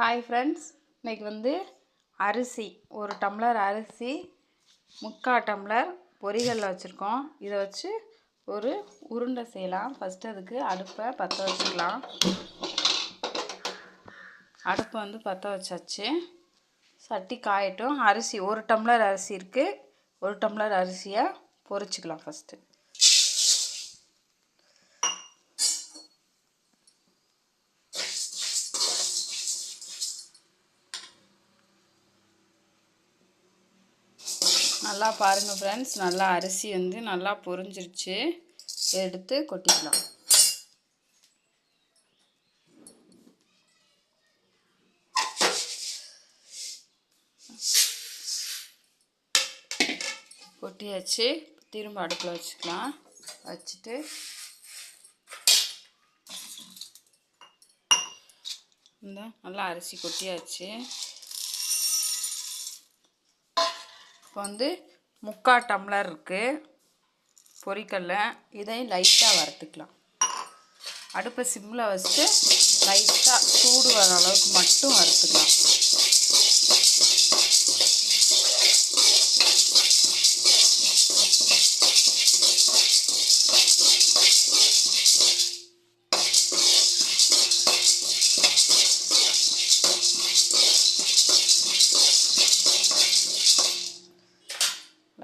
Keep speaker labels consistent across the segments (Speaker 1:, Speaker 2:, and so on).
Speaker 1: Hi friends இன்றைக்கி வந்து அரிசி ஒரு டம்ளர் அரிசி முக்கால் டம்ளர் பொரிகளில் வச்சுருக்கோம். இதை வச்சு ஒரு உருண்டை செய்யலாம். ஃபஸ்ட்டு அதுக்கு அடுப்பை பற்ற வச்சுக்கலாம். அடுப்பை வந்து பற்ற வச்சாச்சு. சட்டி காயட்டும். அரிசி ஒரு டம்ளர் அரிசி இருக்குது ஒரு டம்ளர் அரிசியை பொரிச்சிக்கலாம் ஃபஸ்ட்டு நல்லா பாருங்கள் ஃப்ரெண்ட்ஸ் நல்லா அரிசி வந்து நல்லா பொரிஞ்சிருச்சு. எடுத்து கொட்டிக்கலாம். கொட்டியாச்சு. திரும்ப அடுப்பில் வச்சுக்கலாம். வச்சுட்டு இந்த நல்லா அரிசி கொட்டியாச்சு. இப்போ வந்து முக்கால் டம்ளர் இருக்குது பொரிக்கல்ல. இதையும் லைட்டாக வறுத்துக்கலாம். அடுப்பை சிம்மில் வச்சுட்டு லைட்டாக சூடு வர அளவுக்கு மட்டும் வறுத்துக்கலாம்.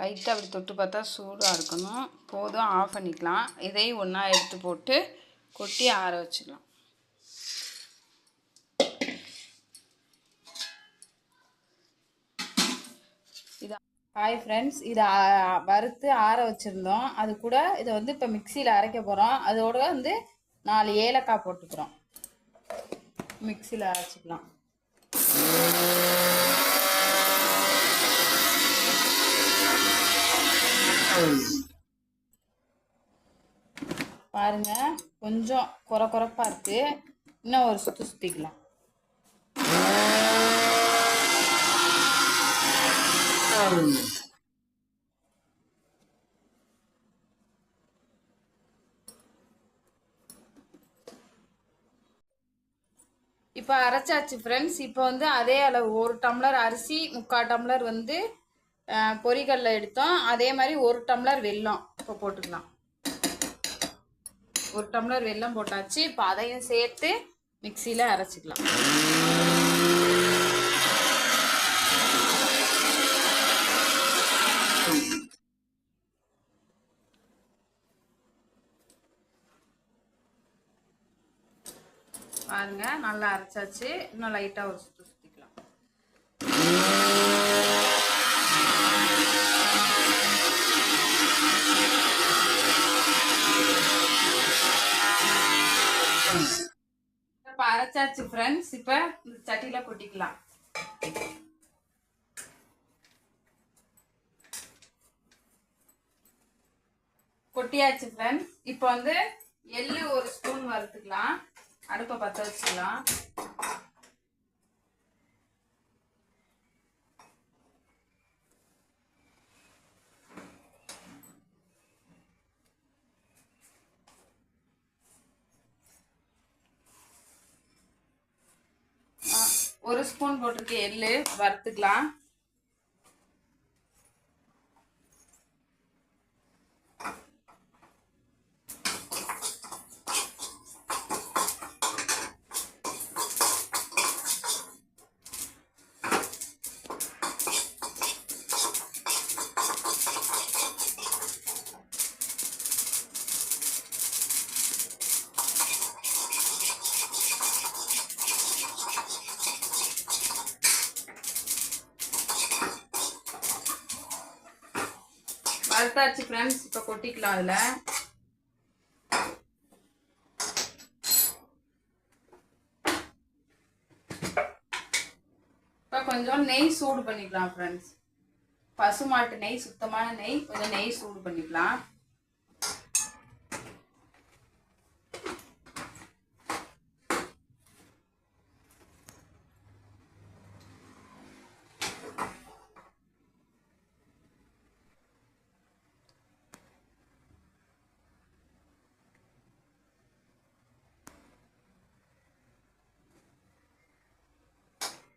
Speaker 1: லைட்டாக அப்படி தொட்டு பார்த்தா சூடாக இருக்கணும். போதும் ஆஃப் பண்ணிக்கலாம். இதையும் ஒன்றா எடுத்து போட்டு கொட்டி ஆற வச்சுக்கலாம் இது ஹாய் ஃப்ரெண்ட்ஸ் இதை வறுத்து ஆற வச்சுருந்தோம். அது கூட இதை வந்து இப்போ மிக்சியில் அரைக்க போகிறோம் அதோட வந்து நாலு ஏலக்காய் போட்டுக்கிறோம். மிக்சியில் அரைச்சிக்கலாம். பாருங்க கொஞ்சம் குறை குறைப்பா இருக்கு. இன்னும் ஒரு சுத்து சுத்திக்கலாம். இப்போ அரைச்சாச்சு ஃப்ரெண்ட்ஸ் இப்போ வந்து அதே அளவு ஒரு டம்ளர் அரிசி முக்கால் டம்ளர் வந்து பொரிகல்ல எடுத்தோம். அதே மாதிரி ஒரு டம்ளர் வெல்லம் இப்போ போட்டுக்கலாம். ஒரு டம்ளர் வெல்லம் போட்டாச்சு. இப்போ அதையும் சேர்த்து மிக்சியில் அரைச்சிக்கலாம். பாருங்க நல்லா அரைச்சாச்சு. இன்னும் லைட்டாக ஒரு சுற்று சுற்றிக்கலாம் இப்போ அரைச்சாச்சு ஃப்ரெண்ட்ஸ் இப்போ இந்த சட்டியில் கொட்டிக்கலாம். கொட்டியாச்சு ஃப்ரெண்ட்ஸ் இப்போ வந்து எள்ளு ஒரு ஸ்பூன் வறுத்துக்கலாம். அடுப்பை பற்ற வச்சுக்கலாம். ஒரு ஸ்பூன் போட்டிருக்க எள்ளு வறுத்துக்கலாம். வறுத்தாச்சு ஃப்ரெண்ட்ஸ் இப்போ கொட்டிக்கலாம் அதில். இப்போ கொஞ்சம் நெய் சூடு பண்ணிக்கலாம் ஃப்ரெண்ட்ஸ் பசுமாட்டு நெய் சுத்தமான நெய் கொஞ்சம் நெய் சூடு பண்ணிக்கலாம்.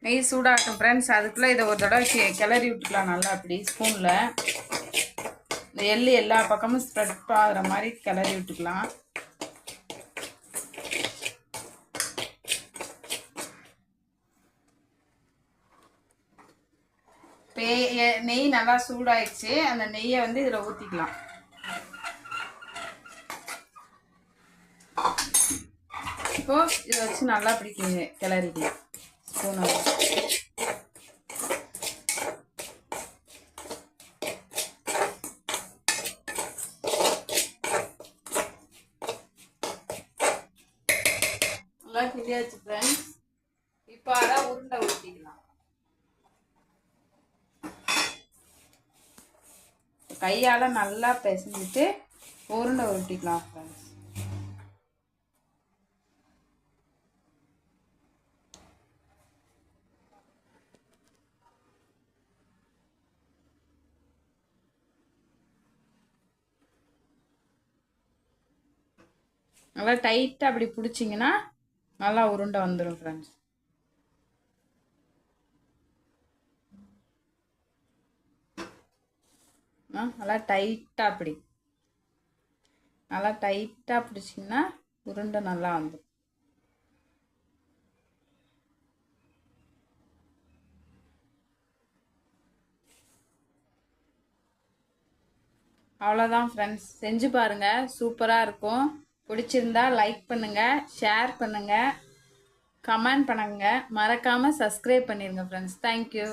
Speaker 1: நெய் சூடாகட்டும் ஃப்ரெண்ட்ஸ் அதுக்குள்ளே இதை ஒரு தடவை கி- கிளறி விட்டுக்கலாம் நல்லா அப்படி ஸ்பூனில் இந்த எள்ளு எல்லா பக்கமும் ஸ்ப்ரெட் ஆகிற மாதிரி கிளறி விட்டுக்கலாம். நெய் நல்லா சூடாயிடுச்சு. அந்த நெய்யை வந்து இதில் ஊற்றிக்கலாம் இப்போ இதை வச்சு நல்லா பிடிக்குங்க கிளறிக்கலாம். ஸ்பூனை நல்லா கிண்டியாச்சு ஃப்ரெண்ட்ஸ் இப்போ அதான் உருண்டை ஊற்றிக்கலாம் கையால் நல்லா பிசைஞ்சிட்டு உருண்டை உருட்டிக்கலாம் ஃப்ரெண்ட்ஸ் நல்லா டைட்டாக அப்படி பிடிச்சிங்கன்னா நல்லா உருண்டை வந்துடும் ஃப்ரெண்ட்ஸ் ஆ நல்லா டைட்டாக அப்படி. நல்லா டைட்டாக பிடிச்சிங்கன்னா உருண்டை நல்லா வந்துடும் அவ்வளோதான் ஃப்ரெண்ட்ஸ் செஞ்சு பாருங்கள் சூப்பராக இருக்கும். பிடிச்சிருந்தா லைக் பண்ணுங்கள் ஷேர் பண்ணுங்கள் கமெண்ட் பண்ணுங்கள் மறக்காமல் சப்ஸ்கிரைப் பண்ணிடுங்க ஃப்ரெண்ட்ஸ் தேங்க்யூ